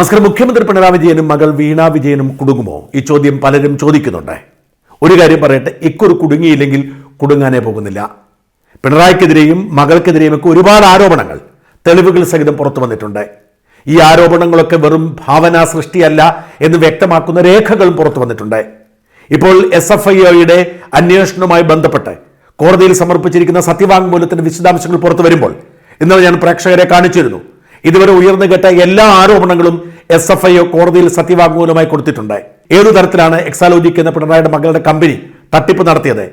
നമസ്കാരം. മുഖ്യമന്ത്രി പിണറായി വിജയനും മകൾ വീണ വിജയനും കുടുങ്ങുമോ? ഈ ചോദ്യം പലരും ചോദിക്കുന്നുണ്ട്. ഒരു കാര്യം പറയട്ടെ ഇക്കൊരു കുടുങ്ങിയില്ലെങ്കിൽ കുടുങ്ങാനേ പോകുന്നില്ല. പിണറായിക്കെതിരെയും മകൾക്കെതിരെയും ഒക്കെ ഒരുപാട് ആരോപണങ്ങൾ തെളിവുകൾ സഹിതം പുറത്തു വന്നിട്ടുണ്ട്. ഈ ആരോപണങ്ങളൊക്കെ വെറും ഭാവനാ സൃഷ്ടിയല്ല എന്ന് വ്യക്തമാക്കുന്ന രേഖകളും പുറത്തു വന്നിട്ടുണ്ട്. ഇപ്പോൾ എസ് എഫ് ഐ ഒയുടെ അന്വേഷണവുമായി ബന്ധപ്പെട്ട് കോടതിയിൽ സമർപ്പിച്ചിരിക്കുന്ന സത്യവാങ്മൂലത്തിന്റെ വിശദാംശങ്ങൾ പുറത്തു വരുമ്പോൾ ഇന്നലെ ഞാൻ പ്രേക്ഷകരെ കാണിച്ചിരുന്നു. ഇതുവരെ ഉയർന്നു കേട്ട എല്ലാ ആരോപണങ്ങളും എസ് എഫ് ഐ കോടതിയിൽ സത്യവാങ്മൂലമായി കൊടുത്തിട്ടുണ്ട്. ഏതു തരത്തിലാണ് എക്സാലോജിക് എന്ന പിണറായിയുടെ മകളുടെ കമ്പനി തട്ടിപ്പ് നടത്തിയത്?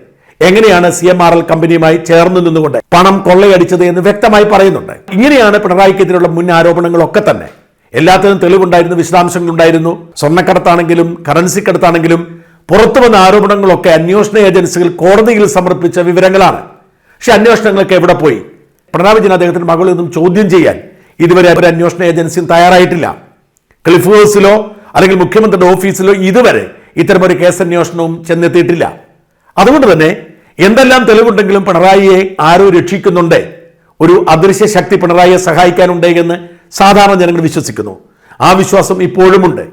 എങ്ങനെയാണ് സി എം ആർ എൽ കമ്പനിയുമായി ചേർന്ന് നിന്നുകൊണ്ട് പണം കൊള്ളയടിച്ചത് എന്ന് വ്യക്തമായി പറയുന്നുണ്ട്. ഇങ്ങനെയാണ് പിണറായിക്കെതിരെയുള്ള മുൻ ആരോപണങ്ങളൊക്കെ തന്നെ. എല്ലാത്തിനും തെളിവുണ്ടായിരുന്നു വിശദാംശങ്ങളുണ്ടായിരുന്നു. സ്വർണക്കടത്താണെങ്കിലും കറൻസി കടത്താണെങ്കിലും പുറത്തു വന്ന ആരോപണങ്ങളൊക്കെ അന്വേഷണ ഏജൻസികൾ കോടതിയിൽ സമർപ്പിച്ച വിവരങ്ങളാണ്. പക്ഷെ അന്വേഷണങ്ങളൊക്കെ എവിടെ പോയി? പിണറായി വിജയൻ അദ്ദേഹത്തിന്റെ മകളിൽ നിന്നും ചോദ്യം ചെയ്യാൻ ഇതുവരെ ഒരു അന്വേഷണ ഏജൻസിയും തയ്യാറായിട്ടില്ല. ക്ലിഫ് ഹൗസിലോ അല്ലെങ്കിൽ മുഖ്യമന്ത്രിയുടെ ഓഫീസിലോ ഇതുവരെ ഇത്തരമൊരു കേസ് അന്വേഷണവും ചെന്നെത്തിയിട്ടില്ല. അതുകൊണ്ട് തന്നെ എന്തെല്ലാം തെളിവുണ്ടെങ്കിലും പിണറായിയെ ആരോ രക്ഷിക്കുന്നുണ്ട്. ഒരു അദൃശ്യ ശക്തി പിണറായിയെ സഹായിക്കാനുണ്ട് എന്ന് സാധാരണ ജനങ്ങൾ വിശ്വസിക്കുന്നു. ആ വിശ്വാസം ഇപ്പോഴുമുണ്ട്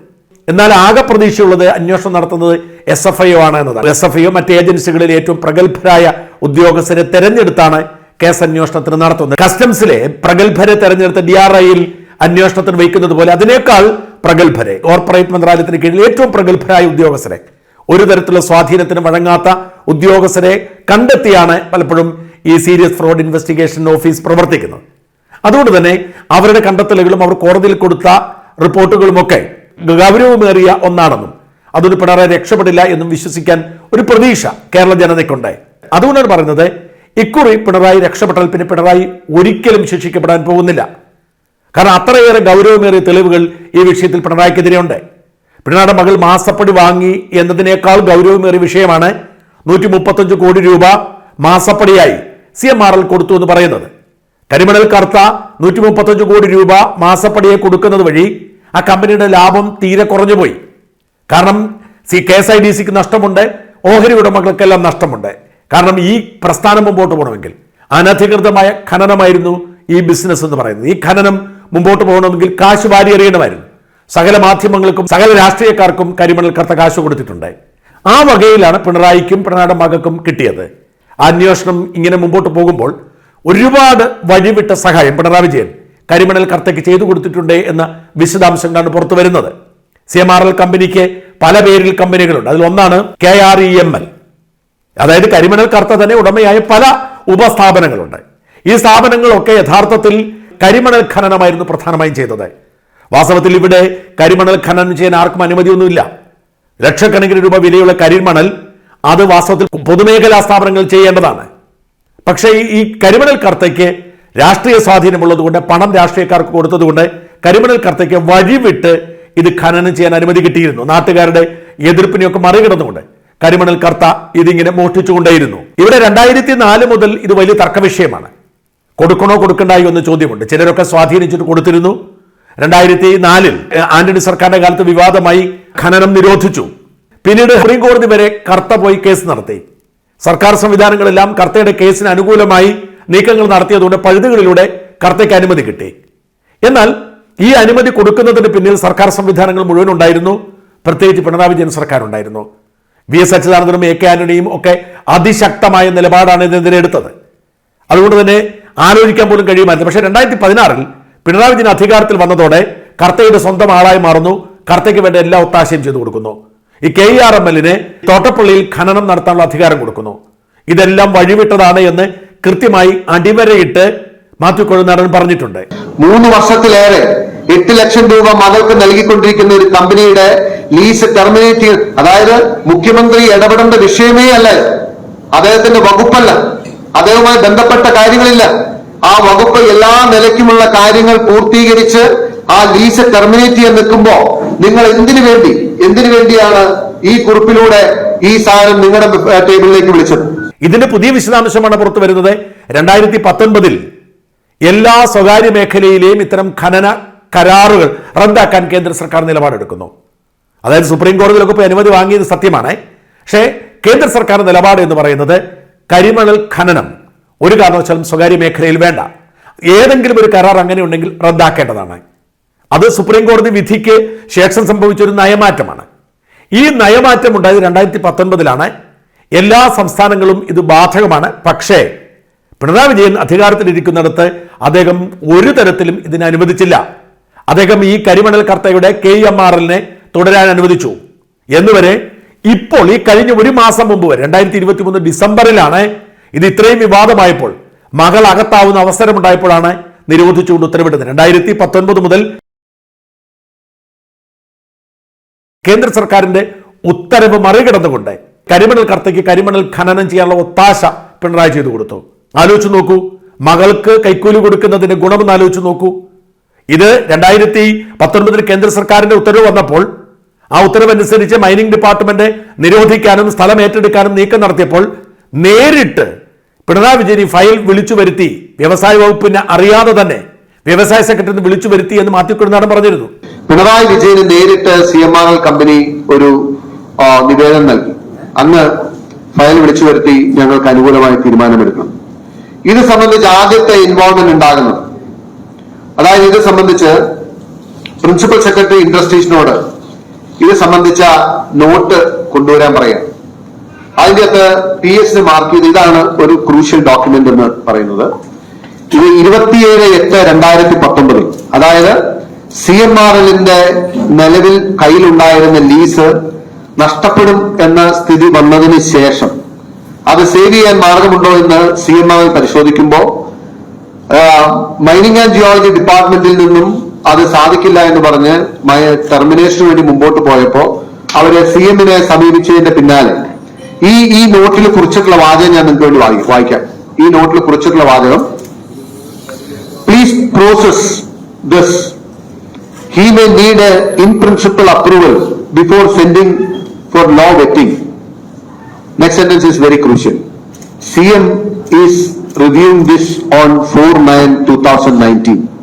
എന്നാൽ ആകെ പ്രതീക്ഷയുള്ളത് അന്വേഷണം നടത്തുന്നത് എസ് എഫ് ഐ ഒ ആണ് എന്നതാണ്. എസ് എഫ് ഐ ഒ മറ്റ് ഏജൻസികളിൽ ഏറ്റവും പ്രഗത്ഭരായ ഉദ്യോഗസ്ഥരെ തെരഞ്ഞെടുത്താണ് കേസ് അന്വേഷണത്തിന് നടത്തുന്നത്. കസ്റ്റംസിലെ പ്രഗത്ഭരെ തെരഞ്ഞെടുത്ത ഡി ആർ ഐയിൽ അന്വേഷണത്തിന് വഹിക്കുന്നത് പോലെ അതിനേക്കാൾ പ്രഗത്ഭരെ. കോർപ്പറേറ്റ് മന്ത്രാലയത്തിന് കീഴിൽ ഏറ്റവും പ്രഗത്ഭരായ ഉദ്യോഗസ്ഥരെ. ഒരു തരത്തിലുള്ള സ്വാധീനത്തിന് വഴങ്ങാത്ത ഉദ്യോഗസ്ഥരെ കണ്ടെത്തിയാണ് പലപ്പോഴും ഈ സീരിയസ് ഫ്രോഡ് ഇൻവെസ്റ്റിഗേഷൻ ഓഫീസ് പ്രവർത്തിക്കുന്നത്. അതുകൊണ്ട് തന്നെ അവരുടെ കണ്ടെത്തലുകളും അവർ കോടതിയിൽ കൊടുത്ത റിപ്പോർട്ടുകളുമൊക്കെ ഗൗരവമേറിയ ഒന്നാണെന്നും അതൊരു പിണറായി രക്ഷപ്പെടില്ല എന്നും വിശ്വസിക്കാൻ ഒരു പ്രതീക്ഷ കേരള ജനതയ്ക്കുണ്ട്. അതുകൊണ്ടാണ് പറയുന്നത് ഇക്കുറി പിണറായി രക്ഷപ്പെട്ടാൽ പിന്നെ പിണറായി ഒരിക്കലും ശിക്ഷിക്കപ്പെടാൻ പോകുന്നില്ല. കാരണം അത്രയേറെ ഗൗരവമേറിയ തെളിവുകൾ ഈ വിഷയത്തിൽ പിണറായിക്കെതിരെയുണ്ട്. പിണറായിയുടെ മകൾ മാസപ്പടി വാങ്ങി എന്നതിനേക്കാൾ ഗൗരവമേറിയ വിഷയമാണ് നൂറ്റി മുപ്പത്തഞ്ച് കോടി രൂപ മാസപ്പടിയായി സി എം ആർ എൽ കൊടുത്തു എന്ന് പറയുന്നത്. കരിമണൽ കർത്ത നൂറ്റി മുപ്പത്തഞ്ച് കോടി രൂപ മാസപ്പടിയെ കൊടുക്കുന്നത് വഴി ആ കമ്പനിയുടെ ലാഭം തീരെ കുറഞ്ഞുപോയി. കാരണം C K S I D സിക്ക് നഷ്ടമുണ്ട് ഓഹരി ഉടമകൾക്കെല്ലാം നഷ്ടമുണ്ട്. കാരണം ഈ പ്രസ്ഥാനം മുമ്പോട്ട് പോകണമെങ്കിൽ അനധികൃതമായ ഖനനമായിരുന്നു ഈ ബിസിനസ് എന്ന് പറയുന്നത്. ഈ ഖനനം മുമ്പോട്ട് പോകണമെങ്കിൽ കാശ് വാരി എറിയണമായിരുന്നു. സകല മാധ്യമങ്ങൾക്കും സകല രാഷ്ട്രീയക്കാർക്കും കരിമണൽ കറുത്ത കാശ് കൊടുത്തിട്ടുണ്ട്. ആ വകയിലാണ് പിണറായിക്കും പിണറായിയുടെ മകൾക്കും കിട്ടിയത്. അന്വേഷണം ഇങ്ങനെ മുമ്പോട്ട് പോകുമ്പോൾ ഒരുപാട് വഴിവിട്ട സഹായം പിണറായി വിജയൻ കരിമണൽ കർത്തയ്ക്ക് ചെയ്തു കൊടുത്തിട്ടുണ്ട് എന്ന വിശദാംശങ്ങളാണ് പുറത്തു വരുന്നത്. സി എം ആർ എൽ കമ്പനിക്ക് പല പേരിൽ കമ്പനികളുണ്ട്. അതിലൊന്നാണ് K R E M L. അതായത് കരിമണൽ കർത്ത തന്നെ ഉടമയായ പല ഉപസ്ഥാപനങ്ങളുണ്ട്. ഈ സ്ഥാപനങ്ങളൊക്കെ യഥാർത്ഥത്തിൽ കരിമണൽ ഖനനമായിരുന്നു പ്രധാനമായും ചെയ്തത്. വാസ്തവത്തിൽ ഇവിടെ കരിമണൽ ഖനനം ചെയ്യാൻ ആർക്കും അനുമതിയൊന്നുമില്ല. ലക്ഷക്കണക്കിന് രൂപ വിലയുള്ള കരിമണൽ അത് വാസ്തവത്തിൽ പൊതുമേഖലാ സ്ഥാപനങ്ങൾ ചെയ്യേണ്ടതാണ്. പക്ഷേ ഈ- കരിമണൽ കർത്തയ്ക്ക് രാഷ്ട്രീയ സ്വാധീനമുള്ളതുകൊണ്ട് പണം രാഷ്ട്രീയക്കാർക്ക് കൊടുത്തതുകൊണ്ട് കരിമണൽ കർത്തയ്ക്ക് വഴിവിട്ട് ഇത് ഖനനം ചെയ്യാൻ അനുമതി കിട്ടിയിരുന്നു. നാട്ടുകാരുടെ എതിർപ്പിനെയൊക്കെ മറികടന്നുകൊണ്ട് കരിമണൽ കർത്ത ഇതിങ്ങനെ മോഷ്ടിച്ചുകൊണ്ടേയിരുന്നു. ഇവിടെ രണ്ടായിരത്തി നാല് മുതൽ ഇത് വലിയ തർക്ക വിഷയമാണ് കൊടുക്കണോ കൊടുക്കണ്ടായോ എന്ന ചോദ്യമുണ്ട്. ചിലരൊക്കെ സ്വാധീനിച്ചിട്ട് കൊടുത്തിരുന്നു. രണ്ടായിരത്തി നാലിൽ ആന്റണി സർക്കാരിന്റെ കാലത്ത് വിവാദമായി ഖനനം നിരോധിച്ചു. പിന്നീട് സുപ്രീം കോടതി വരെ കർത്ത പോയി കേസ് നടത്തി. സർക്കാർ സംവിധാനങ്ങളെല്ലാം കർത്തയുടെ കേസിന് അനുകൂലമായി നീക്കങ്ങൾ നടത്തിയതുകൊണ്ട് പഴുതുകളിലൂടെ കർത്തയ്ക്ക് അനുമതി കിട്ടി. എന്നാൽ ഈ അനുമതി കൊടുക്കുന്നതിന് പിന്നിൽ സർക്കാർ സംവിധാനങ്ങൾ മുഴുവൻ ഉണ്ടായിരുന്നു. പ്രത്യേകിച്ച് പിണറായി വിജയൻ സർക്കാർ ഉണ്ടായിരുന്നു വി എസ് അച്യുതാനന്ദനും എ കെ ആന്റണിയും ഒക്കെ അതിശക്തമായ നിലപാടാണ് ഇതിനെതിരെ എടുത്തത്. അതുകൊണ്ട് തന്നെ ആലോചിക്കാൻ പോലും കഴിയുമായിരുന്നു. പക്ഷേ രണ്ടായിരത്തി പതിനാറിൽ പിണറായി വിജയൻ അധികാരത്തിൽ വന്നതോടെ കർത്തയുടെ സ്വന്തം ആളായി മാറുന്നു. കർത്തയ്ക്ക് വേണ്ട എല്ലാ ഒത്താശയും ചെയ്തു കൊടുക്കുന്നു. ഈ കെ ആർ എം എല്ലിന് തോട്ടപ്പള്ളിയിൽ ഖനനം നടത്താനുള്ള അധികാരം കൊടുക്കുന്നു. ഇതെല്ലാം വഴിവിട്ടതാണ് എന്ന് കൃത്യമായി അടിവരയിട്ട് മാത്യു കൊഴുനാടൻ പറഞ്ഞിട്ടുണ്ട്. മൂന്ന് വർഷത്തിലേറെ എട്ട് ലക്ഷം രൂപ മകൾക്ക് നൽകിക്കൊണ്ടിരിക്കുന്ന ഒരു കമ്പനിയുടെ ലീസ് ടെർമിനേറ്റ് അതായത് മുഖ്യമന്ത്രി ഇടപെടേണ്ട വിഷയമേ അല്ല അദ്ദേഹത്തിന്റെ വകുപ്പല്ല. അദ്ദേഹവുമായി ബന്ധപ്പെട്ട കാര്യങ്ങളില്ല. ആ വകുപ്പ് എല്ലാ നിലയ്ക്കുമുള്ള കാര്യങ്ങൾ പൂർത്തീകരിച്ച് ആ ലീസ് ടെർമിനേറ്റ് ചെയ്യാൻ നിൽക്കുമ്പോ നിങ്ങൾ എന്തിനു വേണ്ടി എന്തിനു വേണ്ടിയാണ് ഈ കുറിപ്പിലൂടെ ഈ സാധനം നിങ്ങളുടെ ടേബിളിലേക്ക് വിളിച്ചത്? ഇതിന്റെ പുതിയ വിശദാംശമാണ് പുറത്തു വരുന്നത്. രണ്ടായിരത്തി പത്തൊൻപതിൽ എല്ലാ സ്വകാര്യ മേഖലയിലെയും ഇത്തരം ഖനന കരാറുകൾ റദ്ദാക്കാൻ കേന്ദ്ര സർക്കാർ നിലപാടെടുക്കുന്നു. അതായത് സുപ്രീം കോടതിയിലൊക്കെ പോയി അനുമതി വാങ്ങിയത് സത്യമാണ്. പക്ഷേ കേന്ദ്ര സർക്കാർ നിലപാട് എന്ന് പറയുന്നത് കരിമണൽ ഖനനം. ഒരു കാരണവശാലും സ്വകാര്യ മേഖലയിൽ വേണ്ട. ഏതെങ്കിലും ഒരു കരാർ അങ്ങനെ ഉണ്ടെങ്കിൽ റദ്ദാക്കേണ്ടതാണ്. അത് സുപ്രീം കോടതി വിധിക്ക് ശേഷം സംഭവിച്ച ഒരു നയമാറ്റമാണ്. ഈ നയമാറ്റം ഉണ്ടായത് രണ്ടായിരത്തി പത്തൊൻപതിലാണ് എല്ലാ സംസ്ഥാനങ്ങളും ഇത് ബാധകമാണ്. പക്ഷേ പിണറായി വിജയൻ അധികാരത്തിലിരിക്കുന്നിടത്ത് അദ്ദേഹം ഒരു തരത്തിലും ഇതിനെ അനുവദിച്ചില്ല. അദ്ദേഹം ഈ കരിമണൽ കർത്തയുടെ കെ എം ആർ എല്ലിനെ തുടരാൻ അനുവദിച്ചു. എന്നുവരെ ഇപ്പോൾ ഈ കഴിഞ്ഞ ഒരു മാസം മുമ്പ് വരെ രണ്ടായിരത്തി ഇരുപത്തി മൂന്ന് ഡിസംബറിലാണ് ഇത് ഇത്രയും വിവാദമായപ്പോൾ മകൾ അകത്താവുന്ന അവസരമുണ്ടായപ്പോഴാണ് നിരോധിച്ചുകൊണ്ട് ഉത്തരവിട്ടത് രണ്ടായിരത്തി പത്തൊൻപത് മുതൽ കേന്ദ്ര സർക്കാരിന്റെ ഉത്തരവ് മറികടന്നുകൊണ്ട് കരിമണൽ കർത്തയ്ക്ക് കരിമണൽ ഖനനം ചെയ്യാനുള്ള ഒത്താശ പിണറായി ചെയ്തു കൊടുത്തു. ആലോചിച്ചു നോക്കൂ മകൾക്ക് കൈക്കൂലി കൊടുക്കുന്നതിന്റെ ഗുണമെന്ന് ആലോചിച്ചു നോക്കൂ. ഇത് രണ്ടായിരത്തി പത്തൊൻപതിൽ കേന്ദ്ര സർക്കാരിന്റെ ഉത്തരവ് വന്നപ്പോൾ ആ ഉത്തരവനുസരിച്ച് മൈനിങ് ഡിപ്പാർട്ട്മെന്റ് നിരോധിക്കാനും സ്ഥലം ഏറ്റെടുക്കാനും നീക്കം നടത്തിയപ്പോൾ നേരിട്ട് പിണറായി വിജയൻ ഫയൽ വിളിച്ചു വരുത്തി. വ്യവസായ വകുപ്പിനെ അറിയാതെ തന്നെ വ്യവസായ സെക്രട്ടറി വിളിച്ചു വരുത്തി എന്ന് മാത്യു പറഞ്ഞിരുന്നു. പിണറായി വിജയന് നേരിട്ട് സി എം ആർ കമ്പനി ഒരു നിവേദനം നൽകി. അന്ന് ഫയൽ വിളിച്ചു വരുത്തി ഞങ്ങൾക്ക് അനുകൂലമായി തീരുമാനമെടുക്കണം. ഇത് സംബന്ധിച്ച് ആദ്യത്തെ ഇൻവോൾവ്മെന്റ് ഉണ്ടാകുന്നത്. അതായത് ഇത് സംബന്ധിച്ച് പ്രിൻസിപ്പൽ സെക്രട്ടറി ഇൻഡസ്ട്രീസിനോട് ഇത് സംബന്ധിച്ച നോട്ട് കൊണ്ടുവരാൻ പറയാം. അതിന്റെ അകത്ത് പി എസ് മാർക്ക് ചെയ്ത് ഇതാണ് ഒരു ക്രൂഷ്യൽ ഡോക്യുമെന്റ് എന്ന് പറയുന്നത്. ഇത് ഇരുപത്തിയേഴ് എട്ട് രണ്ടായിരത്തി പത്തൊമ്പതിൽ അതായത് സി എം ആർ എല്ലിന്റെ നിലവിൽ കയ്യിലുണ്ടായിരുന്ന ലീസ് നഷ്ടപ്പെടും എന്ന സ്ഥിതി വന്നതിന് ശേഷം അത് സേവ് ചെയ്യാൻ മാർഗമുണ്ടോ എന്ന് സി എം ആർ പരിശോധിക്കുമ്പോൾ മൈനിങ് ആൻഡ് ജിയോളജി ഡിപ്പാർട്ട്മെന്റിൽ നിന്നും അത് സാധിക്കില്ല എന്ന് പറഞ്ഞ് ടെർമിനേഷന് വേണ്ടി മുമ്പോട്ട് പോയപ്പോ അവർ സി എമ്മിനെ സമീപിച്ചതിന്റെ പിന്നാലെ ഈ ഈ നോട്ടിൽ കുറിച്ചിട്ടുള്ള വാചകം ഞാൻ നിങ്ങൾക്ക് വേണ്ടി വായി- വായിക്കാം. ഈ നോട്ടിൽ കുറിച്ചിട്ടുള്ള വാചകം please process this a in need approval before sending for law vetting next sentence is very crucial C M is CM this on for on 4-9-2019.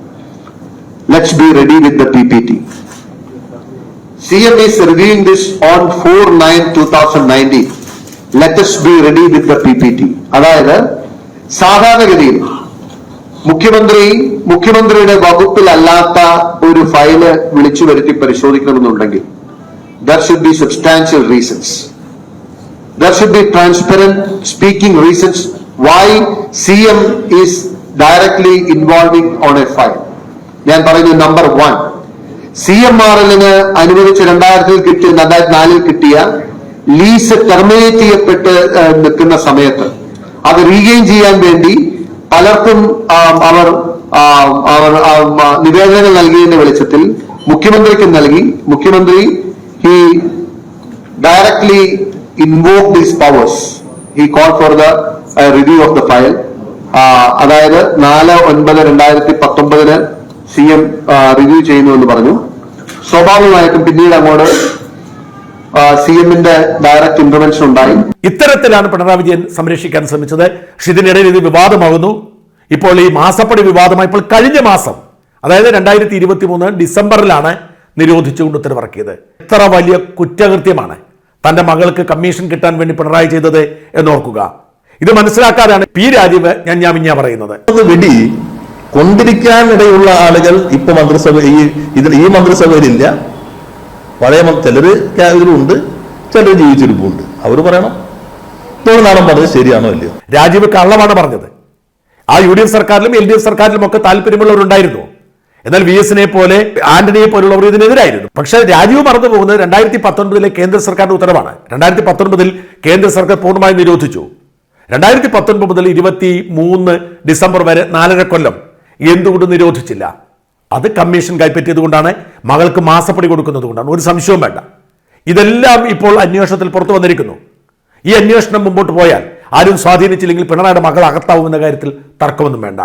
Let's be ready with the PPT. CM is reviewing this on 4-9-2019. Let us be ready with the PPT. അതായത് സാധാരണഗതിയിൽ മുഖ്യമന്ത്രി മുഖ്യമന്ത്രിയുടെ വകുപ്പിലല്ലാത്ത ഒരു file വിളിച്ചു വരുത്തി പരിശോധിക്കണമെന്നുണ്ടെങ്കിൽ there should be substantial reasons there should be transparent speaking reasons why C M is directly involving on a file ഞാൻ പറയുന്നത് number one C M R എല്ലിന് അനുവദിച്ച് രണ്ടായിരത്തിൽ കിട്ടിയ രണ്ടായിരത്തി നാലിൽ കിട്ടിയ ലീസ് ടെർമിനേറ്റ് ചെയ്യപ്പെട്ട് നിൽക്കുന്ന സമയത്ത് അത് റീഗെയിൻ ചെയ്യാൻ വേണ്ടി പലർക്കും അവർ അവർ നിവേദനങ്ങൾ നൽകിയതിന്റെ വെളിച്ചത്തിൽ മുഖ്യമന്ത്രിക്ക് നൽകി. മുഖ്യമന്ത്രി he directly invoke these powers he call for the review of the file അതായത് നാല് ഒൻപത് രണ്ടായിരത്തി പത്തൊമ്പതിന് സി എം റിവ്യൂ ചെയ്യുന്നു എന്ന് പറഞ്ഞു. സ്വാഭാവികമായിട്ടും പിന്നീട് അങ്ങോട്ട് സി എമ്മിന്റെ ഡയറക്റ്റ് ഇന്റർവെൻഷൻ ഉണ്ടായി. ഇത്തരത്തിലാണ് പിണറായി വിജയൻ സംരക്ഷിക്കാൻ ശ്രമിച്ചത്. പക്ഷെ ഇതിനിടയിൽ ഇത് വിവാദമാകുന്നു. ഇപ്പോൾ ഈ മാസപ്പടി വിവാദമായി ഇപ്പോൾ കഴിഞ്ഞ മാസം അതായത് രണ്ടായിരത്തി ഇരുപത്തി മൂന്ന് ഡിസംബറിലാണ് നിരോധിച്ചുകൊണ്ട് ഉത്തരവിറക്കിയത്. എത്ര വലിയ കുറ്റകൃത്യമാണ്. തന്റെ മകൾക്ക് കമ്മീഷൻ കിട്ടാൻ വേണ്ടി പിണറായി ചെയ്തത് എന്നോർക്കുക ഇത് മനസ്സിലാക്കാതാണ് പി രാജീവ് ഞാൻ ഞാൻ പറയുന്നത് വെടി കൊണ്ടിരിക്കാനിടയുള്ള ആളുകൾ ഇപ്പൊ മന്ത്രിസഭ ഈ ഇതിൽ ഈ മന്ത്രിസഭയിലില്ല പഴയ ചിലര് ഉണ്ട് ചിലർ ജീവിച്ചിരിപ്പുണ്ട്. അവർ പറയണം. നാളെ പറഞ്ഞത് ശരിയാണോ അല്ലയോ രാജീവ് കള്ളമാണ് പറഞ്ഞത്. ആ യു ഡി എഫ് സർക്കാരിലും എൽ ഡി എഫ് സർക്കാരിലും ഒക്കെ താല്പര്യമുള്ളവരുണ്ടായിരുന്നു. എന്നാൽ വി എസിനെ പോലെ ആന്റണിയെ പോലുള്ളവർ ഇതിനെതിരായിരുന്നു. പക്ഷെ രാജീവ് മറന്നു പോകുന്നത് രണ്ടായിരത്തി പത്തൊൻപതിലെ കേന്ദ്ര സർക്കാരിന്റെ ഉത്തരവാണ്. രണ്ടായിരത്തി പത്തൊൻപതിൽ കേന്ദ്ര സർക്കാർ പൂർണമായും നിരോധിച്ചു. രണ്ടായിരത്തി പത്തൊൻപത് മുതൽ ഇരുപത്തി മൂന്ന് ഡിസംബർ വരെ നാലര കൊല്ലം എന്തുകൊണ്ട് നിരോധിച്ചില്ല? അത് കമ്മീഷൻ കൈപ്പറ്റിയത് കൊണ്ടാണ് മകൾക്ക് മാസപ്പടി കൊടുക്കുന്നത് കൊണ്ടാണ് ഒരു സംശയവും വേണ്ട. ഇതെല്ലാം ഇപ്പോൾ അന്വേഷണത്തിൽ പുറത്തു വന്നിരിക്കുന്നു. ഈ അന്വേഷണം മുമ്പോട്ട് പോയാൽ ആരും സ്വാധീനിച്ചില്ലെങ്കിൽ പിണറായിയുടെ മകൾ അകത്താവുമെന്ന കാര്യത്തിൽ തർക്കമൊന്നും വേണ്ട.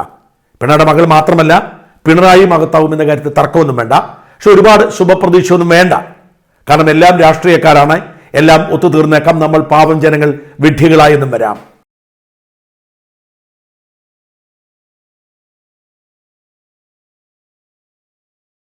പിണറായിയുടെ മകൾ മാത്രമല്ല പിണറായിയും അകത്താവുമെന്ന കാര്യത്തിൽ തർക്കമൊന്നും വേണ്ട. പക്ഷെ ഒരുപാട് ശുഭപ്രതീക്ഷയൊന്നും വേണ്ട. കാരണം എല്ലാം രാഷ്ട്രീയക്കാരാണ്. എല്ലാം ഒത്തുതീർന്നേക്കാം. നമ്മൾ പാവം ജനങ്ങൾ വിഡ്ഢികളായെന്നും വരാം.